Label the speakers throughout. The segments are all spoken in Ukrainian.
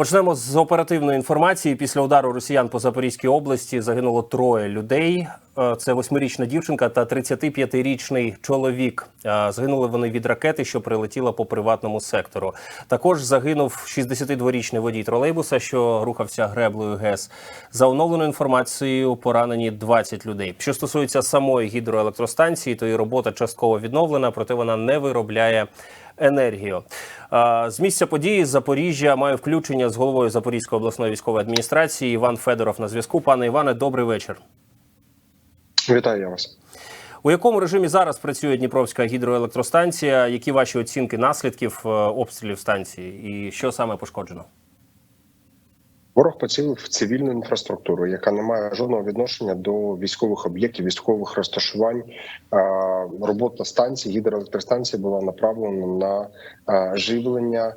Speaker 1: Почнемо з оперативної інформації. Після удару росіян по Запорізькій області загинуло троє людей. Е, Це восьмирічна дівчинка та 35-річний чоловік. Е, Загинули вони від ракети, що прилетіла по приватному сектору. Також загинув 62-річний водій тролейбуса, що рухався греблею ГЕС. За оновленою інформацією, поранені 20 людей. Що стосується самої гідроелектростанції, то її робота частково відновлена, проте вона не виробляє енергію. З місця події Запоріжжя маю включення з головою Запорізької обласної військової адміністрації Іван Федоров на зв'язку. Пане Іване, добрий вечір.
Speaker 2: Вітаю я вас.
Speaker 1: У якому режимі зараз працює Дніпровська гідроелектростанція? Які ваші оцінки наслідків е, обстрілів станції, і що саме пошкоджено?
Speaker 2: Ворог поцілив в цивільну інфраструктуру, яка не має жодного відношення до військових об'єктів, військових розташувань. Робота станції гідроелектростанції була направлена на живлення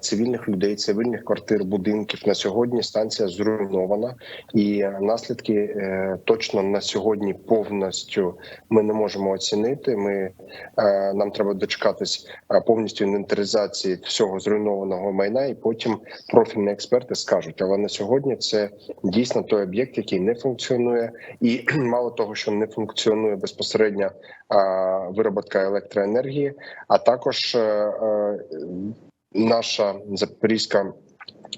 Speaker 2: цивільних людей, цивільних квартир, будинків. На сьогодні станція зруйнована, і наслідки е, точно на сьогодні повністю ми не можемо оцінити. Ми е, нам треба дочекатись е, повністю інвентаризації всього зруйнованого майна, і потім профільні експерти скажуть. Але на сьогодні це дійсно той об'єкт, який не функціонує, і мало того, що не функціонує безпосередньо вироботка електроенергії, а також е, е, наша запорізька.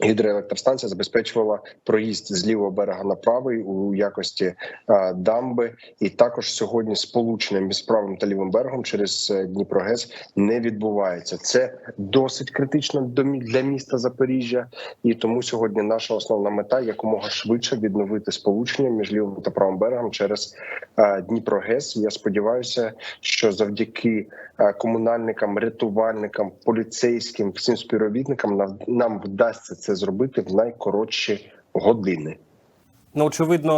Speaker 2: Гідроелектростанція забезпечувала проїзд з лівого берега на правий у якості е, дамби, і також сьогодні сполучення між правим та лівим берегом через е, Дніпрогес не відбувається. Це досить критично для міста Запоріжжя, і тому сьогодні наша основна мета якомога швидше відновити сполучення між лівим та правим берегом через е, Дніпрогес. Я сподіваюся, що завдяки комунальникам, рятувальникам, поліцейським, всім співробітникам нам вдасться це зробити в найкоротші години.
Speaker 1: Ну, очевидно,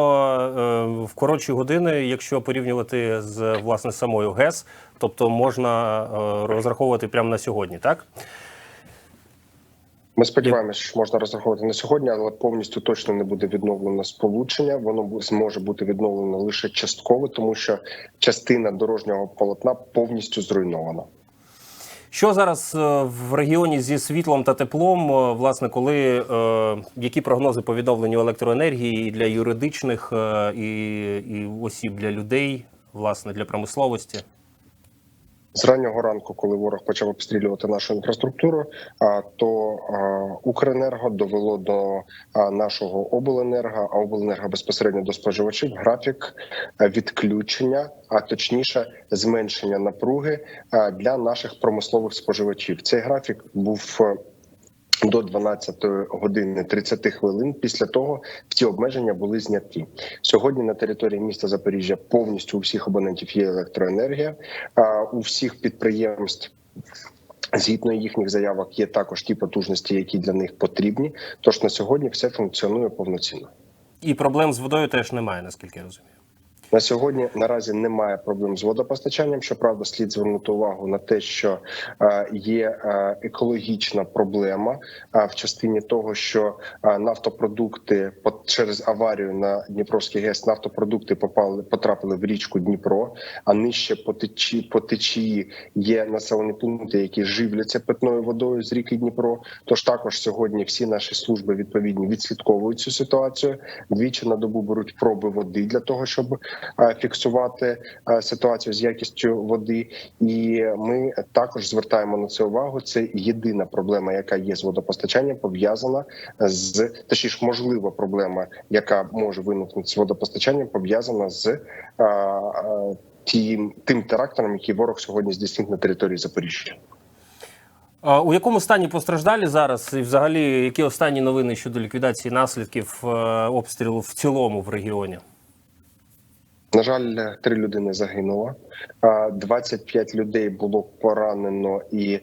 Speaker 1: е, в коротші години, якщо порівнювати з власне самою ГЕС, тобто можна е, розраховувати прямо на сьогодні, так?
Speaker 2: Ми сподіваємося, що можна розраховувати на сьогодні, але повністю точно не буде відновлено сполучення. Воно зможе бути відновлено лише частково, тому що частина дорожнього полотна повністю зруйнована.
Speaker 1: Що зараз е, в регіоні зі світлом та теплом? е, Власне, коли е, які прогнози по відновленню електроенергії для юридичних і, і осіб для людей, власне, для промисловості?
Speaker 2: З раннього ранку, коли ворог почав обстрілювати нашу інфраструктуру, то Укренерго довело до нашого обленерго, а обленерго безпосередньо до споживачів графік відключення, а точніше зменшення напруги для наших промислових споживачів. Цей графік був. До 12 години 30 хвилин після того ці обмеження були зняті сьогодні. На території міста Запоріжжя повністю у всіх абонентів є електроенергія. А у всіх підприємств. Згідно їхніх заявок, є також ті потужності, які для них потрібні. Тож на сьогодні все функціонує повноцінно.
Speaker 1: І проблем з водою теж немає, наскільки я розумію.
Speaker 2: На сьогодні наразі немає проблем з водопостачанням. Щоправда, слід звернути увагу на те, що е, є е, екологічна проблема е, в частині того, що нафтопродукти через аварію на Дніпровський ГЕС нафтопродукти попали потрапили в річку Дніпро. А нижче по течії по течії є населені пункти, які живляться питною водою з ріки Дніпро. Тож також сьогодні всі наші служби відповідні відслідковують цю ситуацію. Двічі на добу беруть проби води для того, щоб фіксувати е, ситуацію з якістю води, і ми також звертаємо на це увагу. Це єдина проблема, яка є з водопостачанням, пов'язана з точніше, можлива проблема, яка може виникнути з водопостачанням, пов'язана з е, е, тим, тим терактом, який ворог сьогодні здійснив на території Запоріжжя.
Speaker 1: У якому стані постраждалі зараз, і взагалі які останні новини щодо ліквідації наслідків е, обстрілу в цілому в регіоні?
Speaker 2: На жаль, три людини загинуло. а, 25 людей було поранено, і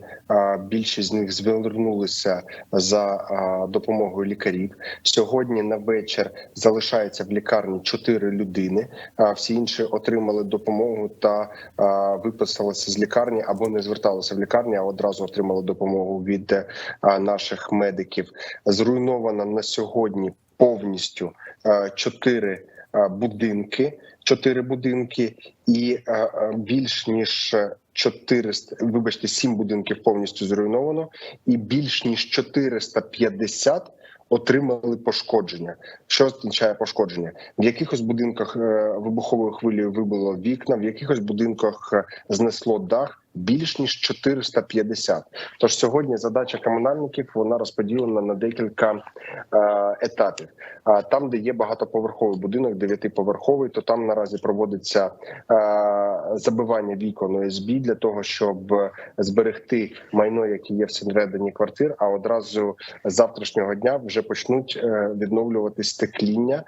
Speaker 2: більшість з них звернулися за допомогою лікарів. Сьогодні на вечір залишається в лікарні 4 людини. Всі інші отримали допомогу та виписалися з лікарні або не зверталися в лікарні, а одразу отримали допомогу від наших медиків. Зруйновано на сьогодні повністю 4 будинки. Чотири будинки, і е, е, більш ніж 400, вибачте, сім будинків повністю зруйновано, і більш ніж 450 отримали пошкодження. Що означає пошкодження? В якихось будинках е, вибуховою хвилею вибило вікна, в якихось будинках знесло дах. Більш ніж 450. Тож сьогодні задача комунальників вона розподілена на декілька е, етапів. А там, де є багатоповерховий будинок, дев'ятиповерховий, то там наразі проводиться е, забивання вікон ОСБ для того, щоб зберегти майно, яке є всередині квартир. А одразу з завтрашнього дня вже почнуть е, відновлюватись стекління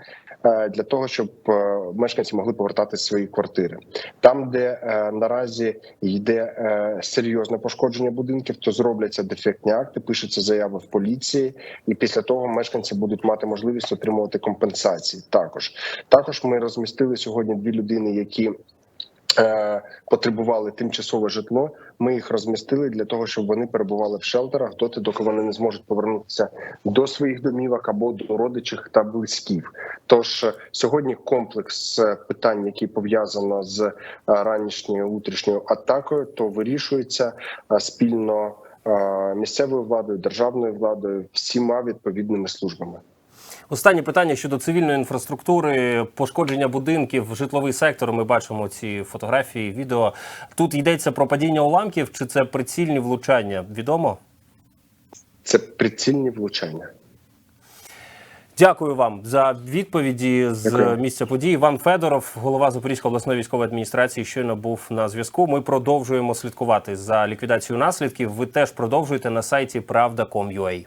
Speaker 2: е, для того, щоб е, мешканці могли повертати свої квартири. Там, де е, наразі йде е, серйозне пошкодження будинків, то зробляться дефектні акти, пишуться заяви в поліції, і після того мешканці будуть мати можливість отримувати компенсації. Також також ми розмістили сьогодні дві людини, які е, потребували тимчасове житло. Ми їх розмістили для того, щоб вони перебували в шелтерах доти, доки вони не зможуть повернутися до своїх домівок або до родичів та близьких. Тож е, сьогодні комплекс е, питань, які пов'язано з е, ранішньою утрішньою атакою, то вирішується е, спільно е, місцевою владою, державною владою, всіма відповідними службами.
Speaker 1: Останнє питання щодо цивільної інфраструктури, пошкодження будинків, житловий сектор. Ми бачимо ці фотографії, відео. Тут йдеться про падіння уламків, чи це прицільні влучання? Відомо?
Speaker 2: Це прицільні влучання.
Speaker 1: Дякую вам за відповіді з
Speaker 2: Дякую.
Speaker 1: місця події. Іван Федоров, голова Запорізької обласної військової адміністрації, щойно був на зв'язку. Ми продовжуємо слідкувати за ліквідацією наслідків. Ви теж продовжуєте на сайті Правда.com.ua.